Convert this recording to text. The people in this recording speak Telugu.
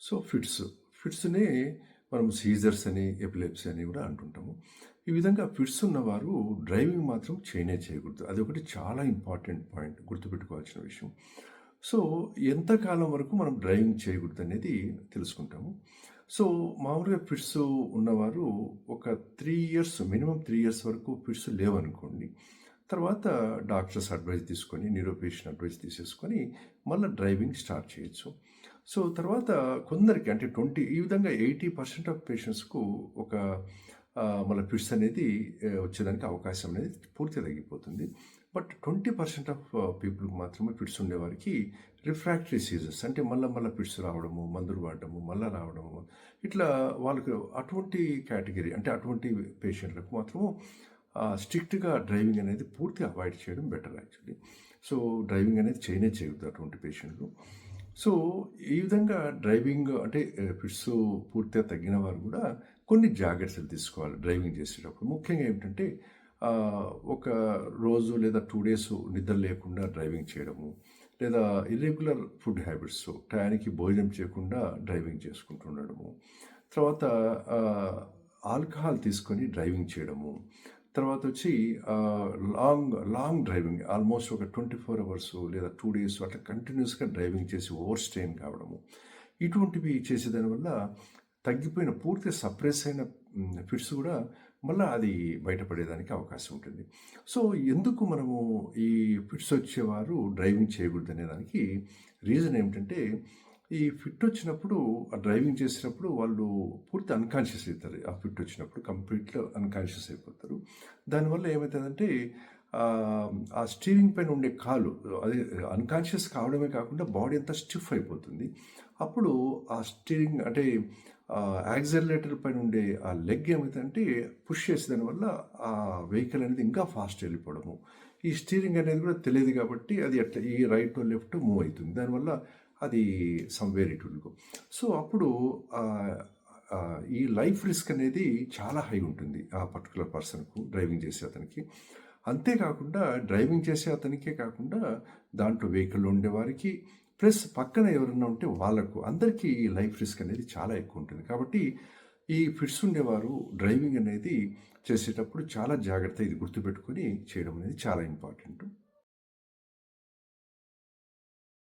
సో ఫిట్స్ ఫిట్స్నే మనం సీజర్స్ అని ఎపిలెప్స్ అని కూడా అంటుంటాము. ఈ విధంగా ఫిట్స్ ఉన్నవారు డ్రైవింగ్ మాత్రం చేయనే చేయకూడదు. అది ఒకటి చాలా ఇంపార్టెంట్ పాయింట్ గుర్తుపెట్టుకోవాల్సిన విషయం. సో ఎంతకాలం వరకు మనం డ్రైవింగ్ చేయకూడదు అనేది తెలుసుకుంటాము. సో మామూలుగా ఫిట్స్ ఉన్నవారు ఒక three years minimum three years వరకు ఫిట్స్ లేవనుకోండి తర్వాత డాక్టర్స్ అడ్వైస్ తీసుకొని న్యూరోపేషన్ అడ్వైస్ తీసేసుకొని మళ్ళీ డ్రైవింగ్ స్టార్ట్ చేయొచ్చు. సో తర్వాత కొందరికి అంటే ట్వంటీ ఈ విధంగా ఎయిటీ పర్సెంట్ ఆఫ్ పేషెంట్స్కు ఒక మళ్ళీ ఫిట్స్ అనేది వచ్చేదానికి అవకాశం అనేది పూర్తిగా తగ్గిపోతుంది. బట్ ట్వంటీ పర్సెంట్ ఆఫ్ పీపుల్కి మాత్రమే ఫిట్స్ ఉండేవారికి రిఫ్రాక్టరీ సీజర్స్ అంటే మళ్ళీ మళ్ళీ ఫిట్స్ రావడము మందులు వాడడము మళ్ళీ రావడము ఇట్లా వాళ్ళకు అటువంటి కేటగిరీ అంటే అటువంటి పేషెంట్లకు మాత్రము స్ట్రిక్ట్గా డ్రైవింగ్ అనేది పూర్తి అవాయిడ్ చేయడం బెటర్ యాక్చువల్లీ. సో డ్రైవింగ్ అనేది చేయనే చేయవద్దు అటువంటి పేషెంట్లు. సో ఈ విధంగా డ్రైవింగ్ అంటే ఫిట్స్ పూర్తిగా తగ్గిన వారు కూడా కొన్ని జాగ్రత్తలు తీసుకోవాలి డ్రైవింగ్ చేసేటప్పుడు. ముఖ్యంగా ఏమిటంటే ఒక రోజు లేదా టూ డేస్ నిద్ర లేకుండా డ్రైవింగ్ చేయడము లేదా ఇర్రెగ్యులర్ ఫుడ్ హ్యాబిట్స్ టయానికి భోజనం చేయకుండా డ్రైవింగ్ చేసుకుంటుండడము తర్వాత ఆల్కహాల్ తీసుకొని డ్రైవింగ్ చేయడము. తర్వాత వచ్చి లాంగ్ లాంగ్ డ్రైవింగ్ ఆల్మోస్ట్ ఒక ట్వంటీ ఫోర్ అవర్స్ లేదా టూ డేస్ అట్లా కంటిన్యూస్గా డ్రైవింగ్ చేసి ఓవర్ స్ట్రెయిన్ కావడము. ఇటువంటివి చేసేదానివల్ల తగ్గిపోయిన పూర్తిగా సప్రెస్ అయిన ఫిట్స్ కూడా మళ్ళీ అది బయటపడేదానికి అవకాశం ఉంటుంది. సో ఎందుకు మనము ఈ ఫిట్స్ వచ్చేవారు డ్రైవింగ్ చేయకూడదు అనేదానికి రీజన్ ఏమిటంటే ఈ ఫిట్ వచ్చినప్పుడు ఆ డ్రైవింగ్ చేసినప్పుడు వాళ్ళు పూర్తి అన్కాన్షియస్ అవుతారు ఆ ఫిట్ వచ్చినప్పుడు కంప్లీట్గా అన్కాన్షియస్ అయిపోతారు. దానివల్ల ఏమవుతుందంటే ఆ, ఆ స్టీరింగ్ పైన ఉండే కాలు అదే అన్కాన్షియస్ కావడమే కాకుండా బాడీ అంతా స్టిఫ్ అయిపోతుంది. అప్పుడు ఆ స్టీరింగ్ అంటే యాక్సిలరేటర్ పైన ఉండే ఆ లెగ్ ఏమవుతుందంటే పుష్ చేసే దానివల్ల ఆ వెహికల్ అనేది ఇంకా ఫాస్ట్ వెళ్ళిపోవడము. ఈ స్టీరింగ్ అనేది కూడా తెలియదు కాబట్టి అది అట్లా ఈ రైట్ లెఫ్ట్ మూవ్ అవుతుంది. దానివల్ల అది somewhere it will go. So అప్పుడు ఈ లైఫ్ రిస్క్ అనేది చాలా హై ఉంటుంది ఆ పర్టికులర్ పర్సన్కు డ్రైవింగ్ చేసే అతనికి. అంతేకాకుండా డ్రైవింగ్ చేసే అతనికే కాకుండా దాంట్లో వెహికల్ ఉండేవారికి ప్లస్ పక్కన ఎవరన్నా ఉంటే వాళ్ళకు అందరికీ ఈ లైఫ్ రిస్క్ అనేది చాలా ఎక్కువ ఉంటుంది. కాబట్టి ఈ ఫిట్స్ ఉండేవారు డ్రైవింగ్ అనేది చేసేటప్పుడు చాలా జాగ్రత్త ఇది గుర్తుపెట్టుకొని చేయడం అనేది చాలా ఇంపార్టెంట్.